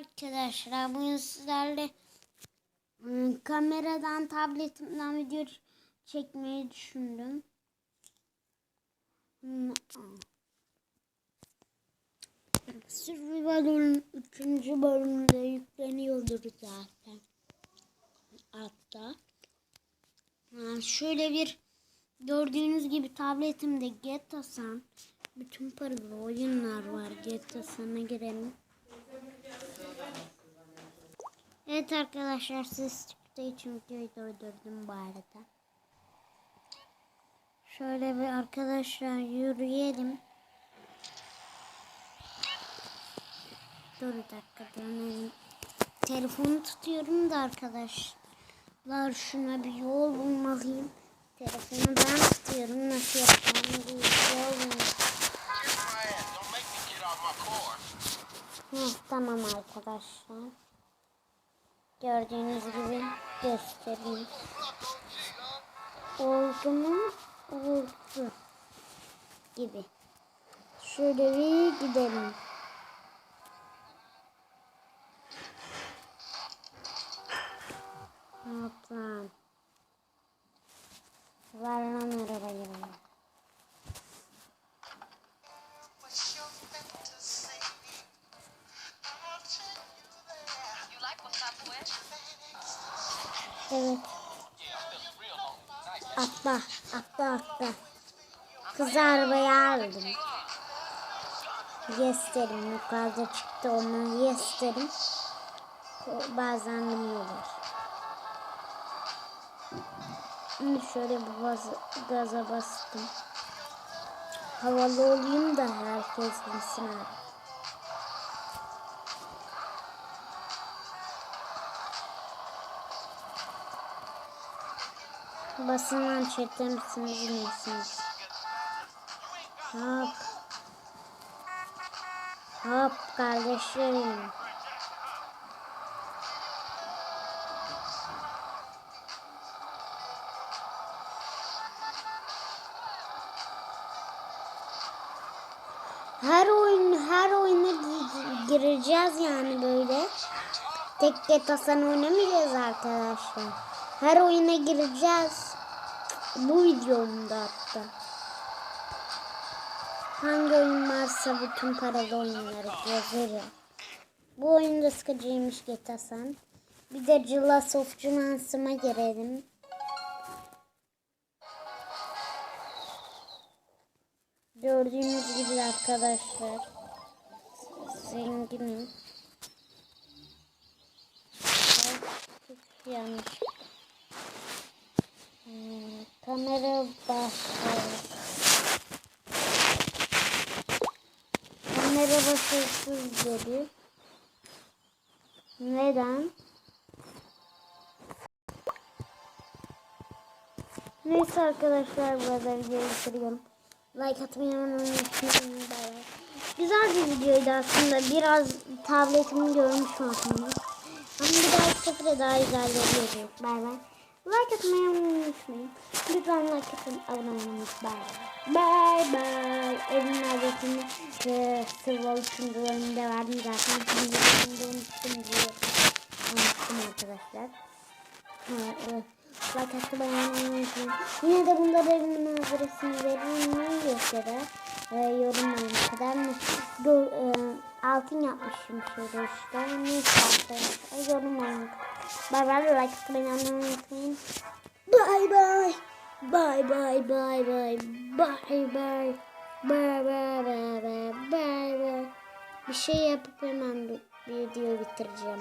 Arkadaşlar bugün sizlerle ım, kameradan tabletimden video çekmeyi düşündüm. Hmm, Survival'ın 3. bölümünde yükleniyordur zaten. Hatta. Ha, şöyle bir gördüğünüz gibi tabletimde GTA San bütün paralı oyunlar var. GTA San'a girelim. Evet arkadaşlar siz çıktığı için videoyu durdurdum bu arada. Şöyle bir arkadaşlar yürüyelim. Dur bir dakika dönelim. Telefonu tutuyorum da arkadaşlar şuna bir yol bulmalıyım. Telefonu ben tutuyorum nasıl yapacağımı bir yol bulmalıyım. Heh, tamam arkadaşlar. Gördüğünüz gibi göstereyim. Oldu mu? Oldu. Gibi. Şöyle bir gidelim. Ver lan Evet. Atla, atla, atla. Kızı arabaya aldım. Yes derim. Yukarıda çıktı onu yes derim. Bazen bilmiyorlar. Şöyle bir gaz, gaza bastım. Havalı olayım da herkes bilsin abi. Basın lan chatte misiniz misiniz? Hop. Hop kardeşlerim. Her oyun her oyuna gi- gireceğiz yani böyle. Tek tek Hasan oynamayacağız arkadaşlar. Her oyuna gireceğiz. Bu videomda hatta. Hangi oyun varsa bütün paralı oyunları yazarım. Bu oyunda sıkıcıymış GTA San. Bir de Last of Finansıma girelim. Gördüğünüz gibi arkadaşlar. Zenginim. Yanlış. Kamera başlıyor. Kamera başarısız dedi. Neden? Neyse arkadaşlar burada videoyu bitiriyorum. Like atmayı unutmayın. Güzel bir videoydu aslında. Biraz tabletimi görmüş oldunuz. Ama bir dahaki sefere daha güzelleri göreceğiz. Bay bay. Like atmayı unutmayın. Lütfen like atın. Abone olmayı unutmayın. Bay bay. Evin adresini e, Sırval 3. bölümünde verdim zaten. Şimdi bölümünde unuttum diye. Unuttum arkadaşlar. Ha, evet. Like atmayı unutmayın. Yine de bunda da evimin adresini veririm. Yok ya e, yorumlayın. Ne kadar mı? Gö, e, altın yapmışım şöyle işte. Neyse arkadaşlar. Yorumlayın. Bay bay. Like atmayı unutmayın. Bye bye. Bye bye bye bye. Bye bye. Bye bye bye bye bye bye. Bir şey yapıp hemen bir videoyu bitireceğim.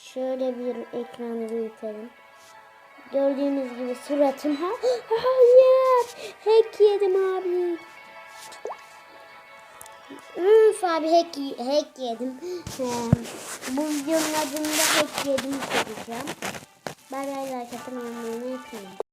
Şöyle bir ekranı büyütelim. Gördüğünüz gibi suratım ha hayır hack yedim abi. Üf abi hack, hack yedim. Bu videonun adını da hack yedim söyleyeceğim. Bay bay like atın unutmayın.